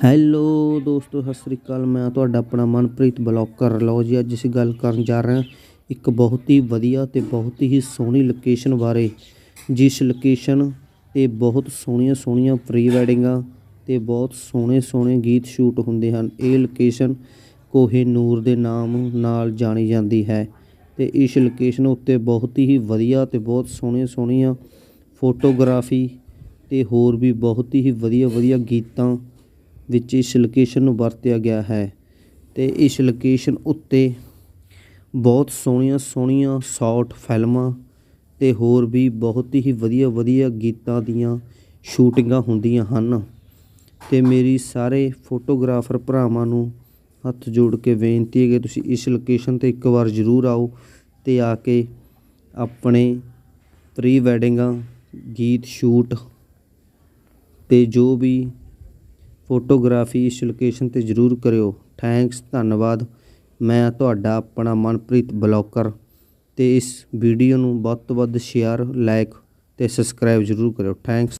Hello ਦੋਸਤੋ, ਸਤਿ ਸ੍ਰੀ ਅਕਾਲ। ਮੈਂ ਤੁਹਾਡਾ ਆਪਣਾ ਮਨਪ੍ਰੀਤ ਬਲੌਕਰ ਲਓ ਜੀ। ਅੱਜ ਅਸੀਂ ਗੱਲ ਕਰਨ ਜਾ ਰਹੇ ਹਾਂ ਇੱਕ ਬਹੁਤ ਹੀ ਵਧੀਆ ਤੇ ਬਹੁਤ ਹੀ ਸੋਹਣੀ ਲੋਕੇਸ਼ਨ ਬਾਰੇ, ਜਿਸ ਲੋਕੇਸ਼ਨ ਤੇ ਬਹੁਤ ਸੋਹਣੀਆਂ ਸੋਹਣੀਆਂ ਪ੍ਰੀ ਵੈਡਿੰਗਾਂ ਤੇ ਬਹੁਤ ਸੋਹਣੇ ਸੋਹਣੇ ਗੀਤ ਸ਼ੂਟ ਹੁੰਦੇ ਹਨ। ਇਹ ਲੋਕੇਸ਼ਨ ਕੋਹੇ ਨੂਰ ਦੇ ਨਾਮ ਨਾਲ ਜਾਣੀ ਜਾਂਦੀ ਹੈ ਤੇ ਇਸ ਲੋਕੇਸ਼ਨ ਉੱਤੇ ਬਹੁਤ ਹੀ ਵਧੀਆ ਤੇ ਬਹੁਤ ਸੋਹਣੀਆਂ ਸੋਹਣੀਆਂ ਫੋਟੋਗ੍ਰਾਫੀ ਤੇ ਹੋਰ ਵੀ ਬਹੁਤ ਹੀ ਵਧੀਆ ਵਧੀਆ ਗੀਤਾਂ ਵਿੱਚ ਇਸ ਲੋਕੇਸ਼ਨ ਨੂੰ ਵਰਤਿਆ ਗਿਆ ਹੈ ਅਤੇ ਇਸ ਲੋਕੇਸ਼ਨ ਉੱਤੇ ਬਹੁਤ ਸੋਹਣੀਆਂ ਸੋਹਣੀਆਂ ਸ਼ਾਰਟ ਫਿਲਮਾਂ ਅਤੇ ਹੋਰ ਵੀ ਬਹੁਤ ਹੀ ਵਧੀਆ ਵਧੀਆ ਗੀਤਾਂ ਦੀਆਂ ਸ਼ੂਟਿੰਗਾਂ ਹੁੰਦੀਆਂ ਹਨ ਅਤੇ ਮੇਰੀ ਸਾਰੇ ਫੋਟੋਗ੍ਰਾਫਰ ਭਰਾਵਾਂ ਨੂੰ ਹੱਥ ਜੋੜ ਕੇ ਬੇਨਤੀ ਹੈ ਕਿ ਤੁਸੀਂ ਇਸ ਲੋਕੇਸ਼ਨ ਤੇ ਇੱਕ ਵਾਰ ਜ਼ਰੂਰ ਆਓ ਅਤੇ ਆ ਕੇ ਆਪਣੇ ਪ੍ਰੀ ਵੈਡਿੰਗਾਂ ਗੀਤ ਸ਼ੂਟ ਅਤੇ ਜੋ ਵੀ ਫੋਟੋਗ੍ਰਾਫੀ ਇਸ ਲੋਕੇਸ਼ਨ ਤੇ ਜ਼ਰੂਰ ਕਰਿਓ। ਥੈਂਕਸ, ਧੰਨਵਾਦ। ਮੈਂ ਤੁਹਾਡਾ ਆਪਣਾ ਮਨਪ੍ਰੀਤ ਬਲੌਕਰ ਅਤੇ ਇਸ ਵੀਡੀਓ ਨੂੰ ਵੱਧ ਤੋਂ ਵੱਧ ਸ਼ੇਅਰ ਲਾਈਕ ਅਤੇ ਸਬਸਕ੍ਰਾਈਬ ਜ਼ਰੂਰ ਕਰਿਓ। ਥੈਂਕਸ।